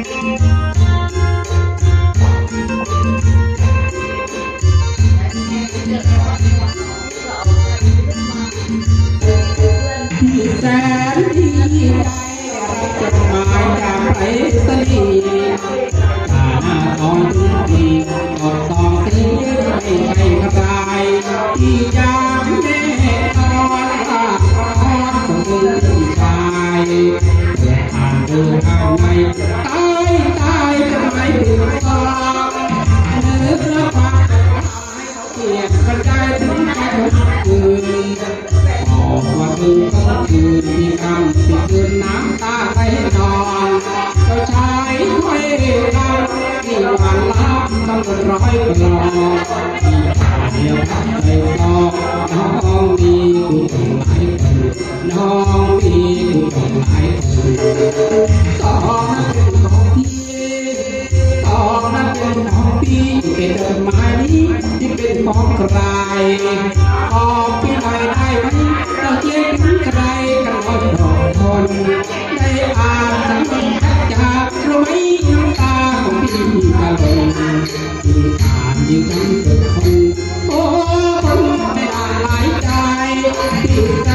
ที่แสนดีจรับจดหมายจากไปรษ กระจายถึงไปทุกคืนบอกว่าคืนก็คืนที่กำที่คืนน้ำตาไหลนอนเจ้าชายห้อยดำที่หวานลับต้องเป็นร้อยกลองเดียวทับใจซอน้องมีกูต้องหลายคนน้องมีกูต้องหลายคน เป็นจดหมายนี้ที่เป็นของใครบอกพี่หน่อยได้ไหมเราเขียนใครกันร้อยดอกคนได้อ่านสำนึกจากรู้ไหมน้ำตาของพี่กะลงยิ่งอ่านยิ่งจำเกิดคนโอ้คนไม่อ่านหลายใจที่แส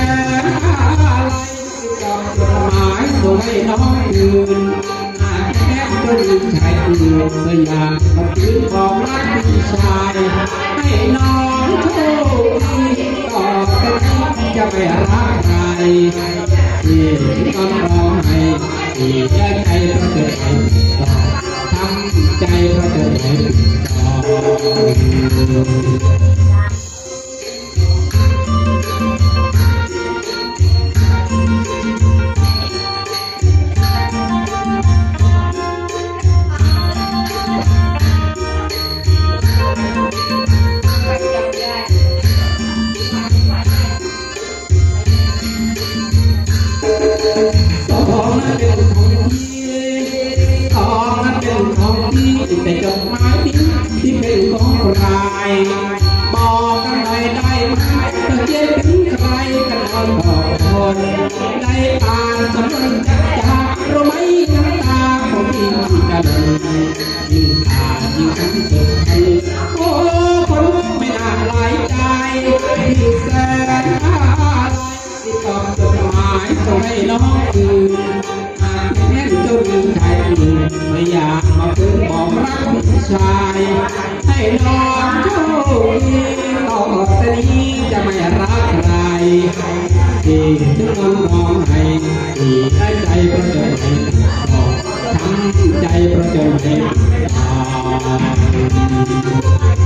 นอะไรจำจดหมายส่งให้น้องคืน อ่านแค่จนลืมชายอื่นก็อยากมาคืนของรักพี่ชายให้น้องโชคดีต่อไปนี้จะไม่รักใครที่ต้องร้องให้ที่ใจใจเพราะเธอไม่ต่อ ที่ที่เป็นของใครบอกกันหน่อยได้ไหมเธอเจ็บถึงใครกันเอาบอกคนได้อ่าสำนึกจากรู้ไหมน้ำตาของพี่ที่กระเด็นยิ่งอ่ายิ่งทำเกิดให้โอ้คนไม่น่าหลายใจที่แสนอะไรที่ตอบจดหมายส่งให้น้องคืน ชาย ให้น้องโชคดีต่อแต่นี้จะไม่รักใครที่ถึงน้องร้องให้ที่ได้ใจเพระเจอไม่บอกช้ำใจเพระเจอไม่ตาย